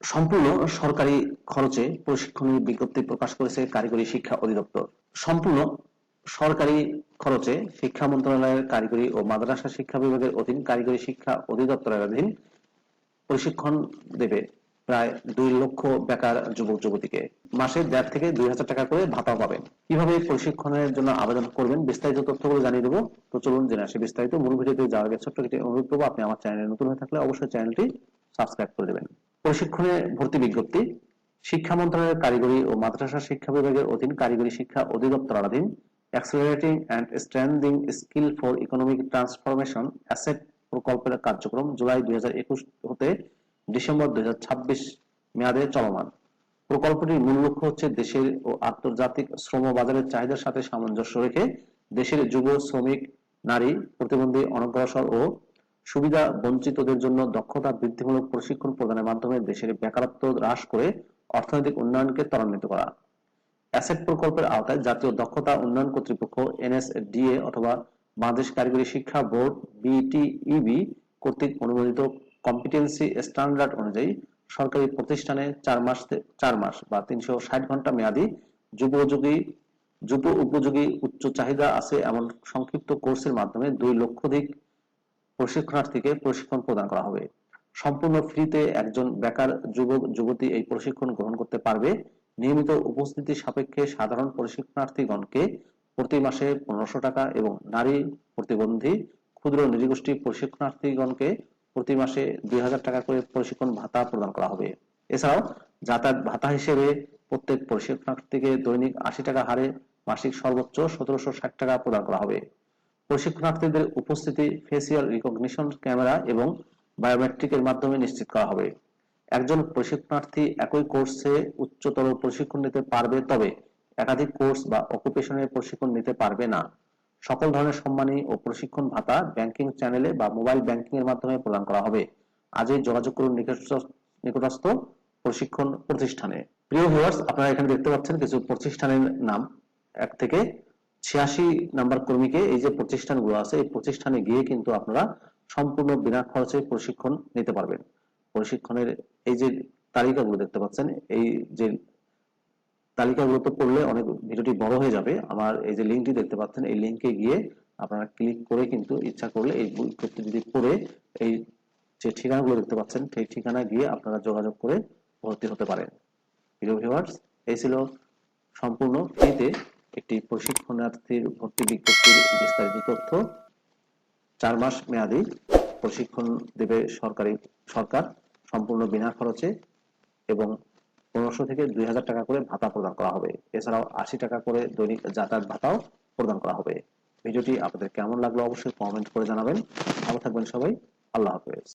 সম্পূর্ণ সরকারি খরচে প্রশিক্ষণের বিজ্ঞপ্তি প্রকাশ করেছে কারিগরি শিক্ষা অধিদপ্তর। সম্পূর্ণ সরকারি খরচে শিক্ষা মন্ত্রণালয়ের কারিগরি ও মাদ্রাসা শিক্ষা বিভাগের অধীন কারিগরি শিক্ষা অধিদপ্তরের অধীন প্রশিক্ষণ দেবে প্রায় দুই লক্ষ বেকার যুবক যুবতীকে। মাসে দেড় থেকে দুই হাজার টাকা করে ভাতা পাবেন। কীভাবে প্রশিক্ষণের জন্য আবেদন করবেন বিস্তারিত তথ্যগুলো জানিয়ে দেবো। তো চলুন জেনে আসি বিস্তারিত। মূল ভিডিওতে যাওয়ার আগে ছোট্ট একটি অনুরোধ করব। আপনি আমার চ্যানেলে নতুন হয়ে থাকলে অবশ্যই চ্যানেলটি সাবস্ক্রাইব করে দেবেন। প্রশিক্ষণে ভর্তি বিজ্ঞপ্তি, শিক্ষা মন্ত্রণালয়ের কারিগরি ও মাদ্রাসা শিক্ষা বিভাগের অধীন কারিগরি শিক্ষা অধিদপ্তরাধীন accelerating and strengthening skill for economic transformation ASSET প্রকল্পের কার্যক্রম জুলাই দুই হতে ডিসেম্বর দুই মেয়াদে চলমান। প্রকল্পটির মূল লক্ষ্য হচ্ছে দেশের ও আন্তর্জাতিক শ্রম বাজারের চাহিদার সাথে সামঞ্জস্য রেখে দেশের যুব, শ্রমিক, নারী, প্রতিবন্ধী, অনগ্রসর ও সুবিধা বঞ্চিতদের জন্য দক্ষতা বৃদ্ধিমূলক প্রশিক্ষণ প্রদানের মাধ্যমে দেশের বেকারত্ব হ্রাস করে অর্থনৈতিক উন্নয়নকে ত্বরান্বিত করা। অ্যাসেট প্রকল্পের আওতায় জাতীয় দক্ষতা উন্নয়ন কর্তৃপক্ষ, এনএসডিএ অথবা বাংলাদেশ কারিগরি শিক্ষা বোর্ড, বিটিইবি কর্তৃক অনুমোদিত কম্পিটেন্সি স্ট্যান্ডার্ড অনুযায়ী সরকারি প্রতিষ্ঠানে চার মাস চার মাস বা তিনশো ষাট ঘণ্টা মেয়াদী যুগোপযোগী যুব উপযোগী উচ্চ চাহিদা আছে এমন সংক্ষিপ্ত কোর্সের মাধ্যমে দুই লক্ষাধিক প্রশিক্ষণার্থীকে প্রশিক্ষণ প্রদান করা হবে। সম্পূর্ণ ফ্রিতে একজন বেকার যুবক, যুবতী এই প্রশিক্ষণ গ্রহণ করতে পারবে। নিয়মিত উপস্থিতি সাপেক্ষে সাধারণ প্রশিক্ষণার্থীগণকে প্রতি মাসে পনেরোশো টাকা এবং নারী প্রতিবন্ধী ক্ষুদ্র নৃগোষ্ঠী প্রশিক্ষণার্থীগণকে প্রতি মাসে দুই হাজার টাকা করে প্রশিক্ষণ ভাতা প্রদান করা হবে। এছাড়াও যাতায়াত ভাতা হিসেবে প্রত্যেক প্রশিক্ষণার্থীকে দৈনিক আশি টাকা হারে মাসিক সর্বোচ্চ সতেরোশো ষাট টাকা প্রদান করা হবে। প্রশিক্ষণার্থীদের উপস্থিতি ফেসিয়াল রিকগনিশন ক্যামেরা এবং বায়োমেট্রিকের মাধ্যমে নিশ্চিত করা হবে। একজন প্রশিক্ষণার্থী একই কোর্সে উচ্চতর প্রশিক্ষণ নিতে পারবে, তবে একাধিক কোর্স বা অকুপেশনের প্রশিক্ষণ নিতে পারবে না। সকল ধরনের সম্মানী ও প্রশিক্ষণ ভাতা ব্যাংকিং চ্যানেলে বা মোবাইল ব্যাংকিং এর মাধ্যমে প্রদান করা হবে। আজই যোগাযোগ করুন নিকটস্থ- প্রশিক্ষণ প্রতিষ্ঠানে। প্রিয় ভিউয়ার্স আপনারা এখানে দেখতে পাচ্ছেন কিছু প্রতিষ্ঠানের নাম। এক থেকে ছিয়াশি নাম্বার কর্মীকে এই যে প্রতিষ্ঠানগুলো আছে, এই প্রতিষ্ঠানে গিয়ে কিন্তু আপনারা সম্পূর্ণ বিনা খরচে প্রশিক্ষণ নিতে পারবেন। প্রশিক্ষণের এই যে তালিকাগুলো দেখতে পাচ্ছেন, এই যে তালিকাগুলো তো পড়লে অনেক ভিডিওটি বড় হয়ে যাবে। আমার এই যে লিঙ্কটি দেখতে পাচ্ছেন, এই লিঙ্কে গিয়ে আপনারা ক্লিক করে কিন্তু ইচ্ছা করলে এই বিজ্ঞপ্তি যদি পড়ে, এই যে ঠিকানাগুলো দেখতে পাচ্ছেন, সেই ঠিকানায় গিয়ে আপনারা যোগাযোগ করে ভর্তি হতে পারেন। প্রিয় ভিউয়ার্স এই ছিল সম্পূর্ণ ফ্রিতে একটি প্রশিক্ষণার্থীর ভর্তি বিজ্ঞপ্তির বিস্তারিত তথ্য। চার মাস মেয়াদী প্রশিক্ষণ দেবে সরকারি সরকার সম্পূর্ণ বিনা খরচে এবং পনেরোশো থেকে দুই হাজার টাকা করে ভাতা প্রদান করা হবে। এছাড়াও আশি টাকা করে দৈনিক যাতায়াত ভাতাও প্রদান করা হবে। ভিডিওটি আপনাদের কেমন লাগল অবশ্যই কমেন্ট করে জানাবেন। ভালো থাকবেন সবাই। আল্লাহ হাফেজ।